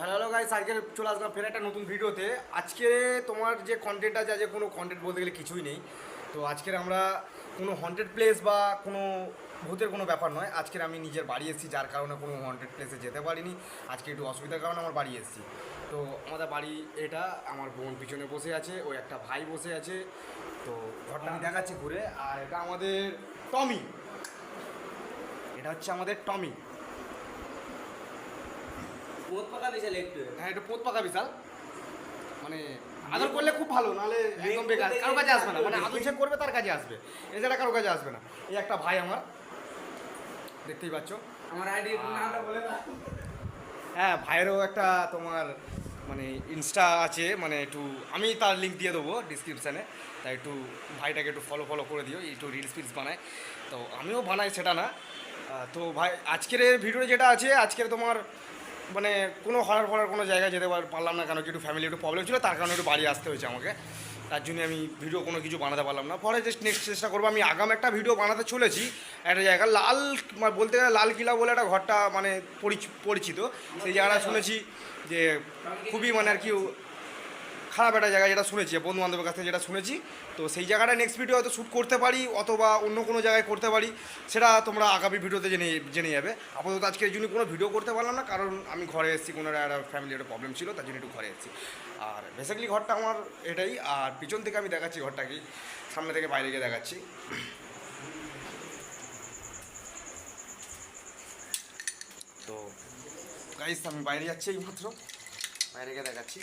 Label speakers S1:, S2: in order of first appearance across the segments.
S1: Hello guys আজকে চলে আসলাম ফের একটা নতুন ভিডিওতে। আজকে তোমার যে কন্টেন্ট আছে, আজকে কোনো কন্টেন্ট বলতে গেলে কিছুই নেই। তো আজকের আমরা কোনো হন্টেড প্লেস বা কোনো ভূতের কোনো ব্যাপার নয়। আজকের আমি নিজের বাড়ি এসেছি, যার কারণে কোনো হন্টেড প্লেসে যেতে পারিনি। আজকে একটু অসুবিধার কারণে আমার বাড়ি এসেছি। তো আমাদের বাড়ি এটা, আমার বোন পিছনে বসে আছে ওই একটা ভাই বসে আছে। তো ঘরটা আমি দেখাচ্ছি ঘুরে। আর এটা আমাদের টমি। এটা হচ্ছে আমাদের টমি।
S2: পোত পাকা বিশাল একটু।
S1: হ্যাঁ পোত পাকা বিশাল। মানে আদর করলে খুব ভালো নাহলে একদম বেকার। কারও কাছে আসবে না। মানে আদর যে করবে তার আসবে। এছাড়া কারও আসবে না। এই একটা ভাই আমার। দেখতেই পাচ্ছ।
S2: আমার আইডি নামটা বলে দাও।
S1: হ্যাঁ ভাইয়েরও একটা তোমার মানে ইনস্টা আছে। মানে একটু আমি তার লিঙ্ক দিয়ে দেবো ডিসক্রিপশানে তাই একটু ভাইটাকে একটু ফলো ফলো করে দিও। একটু রিলস ফিলস বানায়। তো আমিও বানাই সেটা না। তো ভাই আজকের ভিডিও যেটা আছে আজকের তোমার মানে কোনো হরার ফরার কোনো জায়গায় যেতে পারলাম না কেন একটু ফ্যামিলি একটু প্রবলেম ছিল, তার কারণে একটু বাড়ি আসতে হয়েছে আমাকে। তার জন্য আমি ভিডিও কোনো কিছু বানাতে পারলাম না। পরে জাস্ট নেক্সট চেষ্টা করব, আমি আগাম একটা ভিডিও বানাতে চলেছি, একটা জায়গা লাল বলতে গেলে লাল কিলা বলে একটা ঘরটা মানে পরিচ- পরিচিত। সেই জায়গাটা শুনেছি যে খুবই মানে আর কি খারাপ একটা জায়গা যেটা শুনেছি বন্ধু বান্ধবের কাছে যেটা শুনেছি, তো সেই জায়গাটা নেক্সট ভিডিও হয়তো শ্যুট করতে পারি, অথবা অন্য কোনো জায়গায় করতে পারি, সেটা তোমরা আগামী ভিডিওতে জেনে জেনে যাবে। আপাতত আজকে এই জন্য কোনো ভিডিও করতে পারলাম না, কারণ আমি ঘরে এসেছি, কোনো একটা ফ্যামিলি একটা প্রবলেম ছিল, তার জন্য একটু ঘরে এসেছি। আর বেসিক্যালি ঘরটা আমার এটাই, আর পিছন থেকে আমি দেখাচ্ছি ঘরটাকে, সামনে থেকে বাইরে গিয়ে দেখাচ্ছি। তো গাইস আমি বাইরে যাচ্ছি এই মাত্র বাইরে গিয়ে দেখাচ্ছি।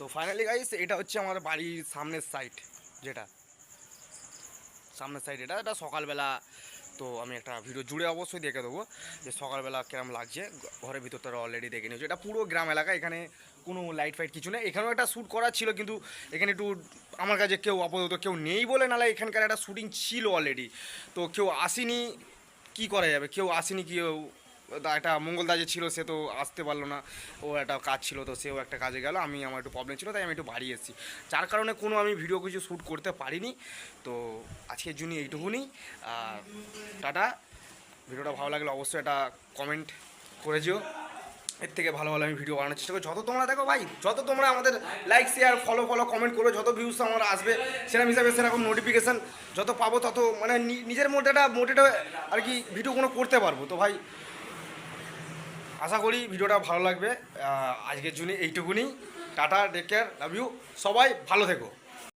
S1: তো ফাইনালি গাইস এটা হচ্ছে আমার বাড়ির সামনের সাইড যেটা। সামনের সাইড এটা এটা সকালবেলা, তো আমি একটা ভিডিও জুড়ে অবশ্যই দেখে দেবো যে সকালবেলা কেরম লাগছে। ঘরের ভিতরটা অলরেডি দেখে নিয়েছি। এটা পুরো গ্রাম এলাকা, এখানে কোনো লাইট ফাইট কিছু নেই। এখানেও একটা শ্যুট করা ছিল, কিন্তু এখানে একটু আমার কাছে কেউ আপাতত কেউ নেই বলে, নাহলে এখানকার একটা শ্যুটিং ছিল অলরেডি তো কেউ আসেনি, কি করা যাবে? কেউ আসেনি, কেউ একটা মঙ্গলদা যে ছিল, সে তো আসতে পারল না। ও একটা কাজ ছিল, তো সেও একটা কাজে গেল। আমি, আমার একটু প্রবলেম ছিল, তাই আমি একটু বাড়ি এসেছি। যার কারণে কোনো আমি ভিডিও কিছু শ্যুট করতে পারিনি। তো আজকের জন্য এইটুকুনি। আর টাটা। ভিডিওটা ভালো লাগলে অবশ্যই একটা কমেন্ট করে যেও। এর থেকে ভালো ভালো আমি ভিডিও বানানোর চেষ্টা করি যত তোমরা দেখো ভাই, যত তোমরা আমাদের like share follow follow comment করো, যত ভিউজ আমার আসবে সেরকম হিসাবে সেরকম নোটিফিকেশান যত পাবো, তত মানে নিজের মধ্যে একটা মোটেটা আর কি ভিডিও কোনো করতে পারব। তো ভাই আশা করি ভিডিওটা ভালো লাগবে। আজকের জন্য এইটুকুনি। Tata take care love you সবাই ভালো থেকো।